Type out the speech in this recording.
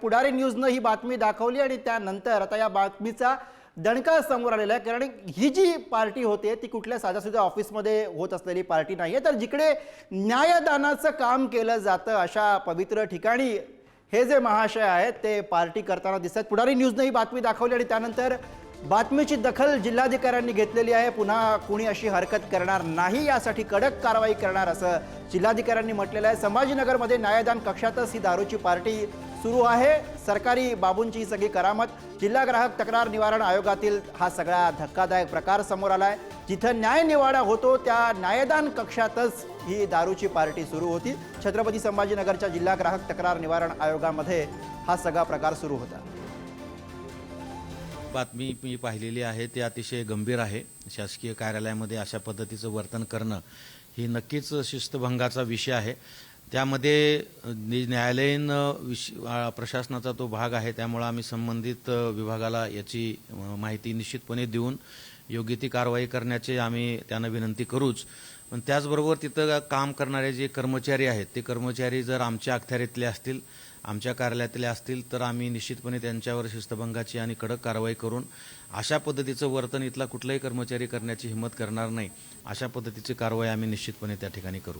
पुढारी न्यूजनं ही बातमी दाखवली आणि त्यानंतर आता या बातमीचा दणका समोर आलेला आहे. कारण ही जी पार्टी होते ती कुठल्या साध्यासुद्धा ऑफिसमध्ये होत असलेली पार्टी नाही आहे तर जिकडे न्यायदानाचं काम केलं जातं अशा पवित्र ठिकाणी हे जे महाशय आहेत ते पार्टी करताना दिसत पुढारी न्यूजनं ही बातमी दाखवली आणि त्यानंतर बातमीची दखल जिल्हाधिकाऱ्यांनी घेतलेली आहे. पुन्हा कुणी अशी हरकत करणार नाही यासाठी कडक कारवाई करणार असं जिल्हाधिकाऱ्यांनी म्हटलेलं आहे. संभाजीनगरमध्ये न्यायदान कक्षातच ही दारूची पार्टी सुरू आहे. सरकारी बाबूंची ही सगळी करामत. जिल्हा ग्राहक तक्रार निवारण आयोगातील हा सगळा धक्कादायक प्रकार समोर आला आहे जिथं न्याय निवाडा होतो त्या न्यायदान कक्षातच ही दारूची पार्टी सुरू होती. छत्रपती संभाजीनगरच्या जिल्हा ग्राहक तक्रार निवारण आयोगामध्ये हा सगळा प्रकार सुरू होता. बातमी मी पाहिलेली आहे ती अतिशय गंभीर आहे. शासकीय कार्यालयामध्ये अशा पद्धतीचं वर्तन करणं ही नक्कीच शिस्तभंगाचा विषय आहे. त्यामध्ये नि- न्यायालयीन विश प्रशासनाचा तो भाग आहे त्यामुळे आम्ही संबंधित विभागाला याची माहिती निश्चितपणे देऊन योग्य ती कारवाई करण्याची आम्ही त्यांना विनंती करूच. पण त्याचबरोबर तिथं काम करणारे जे कर्मचारी आहेत ते कर्मचारी जर आमच्या अखत्यारीतले असतील आमच्या कार्यालयातले असतील तर आम्ही निश्चितपणे त्यांच्यावर शिस्तभंगाची आणि कडक कारवाई करून अशा पद्धतीचं वर्तन इथला कुठलाही कर्मचारी करण्याची हिंमत करणार नाही. अशा पद्धतीची कारवाई आम्ही निश्चितपणे त्या ठिकाणी करू.